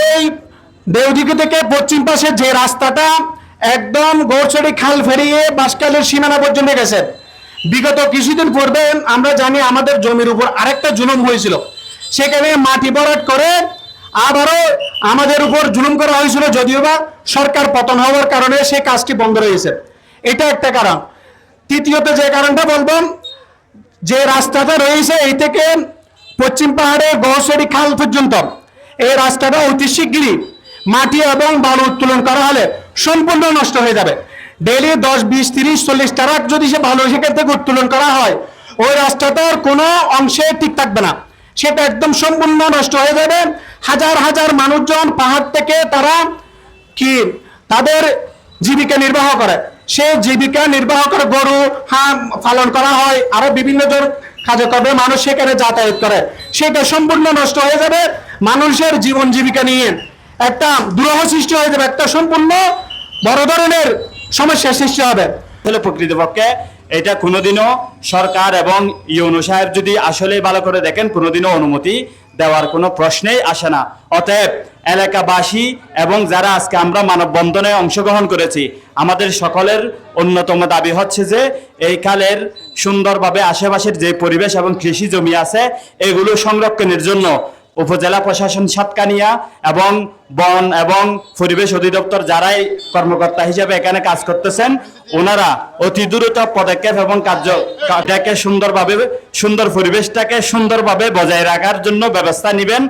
এই দেউদিকে থেকে পশ্চিম পাশে যে রাস্তাটা একদম গৌরছড়ি খাল ফেরিয়ে বাসকালের সীমানা পর্যন্ত গেছে। বিগত কিছুদিন পূর্বে আমরা জানি আমাদের জমির উপর আরেকটা জুলুম হয়েছিল। সেখানে মাটি ভরাট করে আবারও আমাদের উপর জুলুম করা হয়েছিল, যদিও বা সরকার পতন হওয়ার কারণে সে কাজটি বন্ধ রয়েছে। এটা একটা কারণ। তৃতীয়ত যে কারণটা বলব, যে রাস্তাটা রয়েছে, এই থেকে পশ্চিম পাহাড়ে গহসরি খাল পর্যন্ত এই রাস্তাটা অতি শিগগিরই মাটি এবং বালু উত্তোলন করা হলে সম্পূর্ণ নষ্ট হয়ে যাবে। ডেলি দশ, বিশ, তিরিশ, চল্লিশ ট্রাক যদি সে বালু সেখান থেকে উত্তোলন করা হয়, ওই রাস্তাটার কোনো অংশে ঠিক থাকবে না। সেটা একদম সম্পূর্ণ নষ্ট হয়ে যাবে। হাজার হাজার মানুষজন পাহাড় থেকে তারা কি তাদের জীবিকা নির্বাহ করে। সে জীবিকা নির্বাহ করে গরু হাঁ পালন করা হয়। আরও বিভিন্ন জন কাজে কর্মে মানুষ সেখানে যাতায়াত করে। সেটা সম্পূর্ণ নষ্ট হয়ে যাবে মানুষের জীবন জীবিকা নিয়ে। একটা দুরহ সৃষ্টি হয়ে যাবে, একটা সম্পূর্ণ বড় ধরনের সমস্যার সৃষ্টি হবে। তাহলে প্রকৃতপক্ষে এটা কোনোদিনও সরকার এবং ইউনু সাহেব যদি আসলে ভালো করে দেখেন, কোনোদিনও অনুমতি দেওয়ার কোনো প্রশ্নেই আসে না। অতএব এলাকাবাসী এবং যারা আজকে আমরা মানববন্ধনে অংশগ্রহণ করেছি, আমাদের সকলের অন্যতম দাবি হচ্ছে যে, এই কালের সুন্দরভাবে আশেপাশের যে পরিবেশ এবং কৃষি জমি আছে, এগুলো সংরক্ষণের জন্য উপজেলা প্রশাসন সাতকানিয়া এবং বন এবং পরিবেশ অধিদপ্তর যারাই কর্মকর্তা হিসেবে এখানে কাজ করতেছেন, ওনারা অতি দ্রুত পদক্ষেপ এবং কার্য সুন্দরভাবে, সুন্দর পরিবেশটাকে সুন্দরভাবে বজায় রাখার জন্য ব্যবস্থা নেবেন।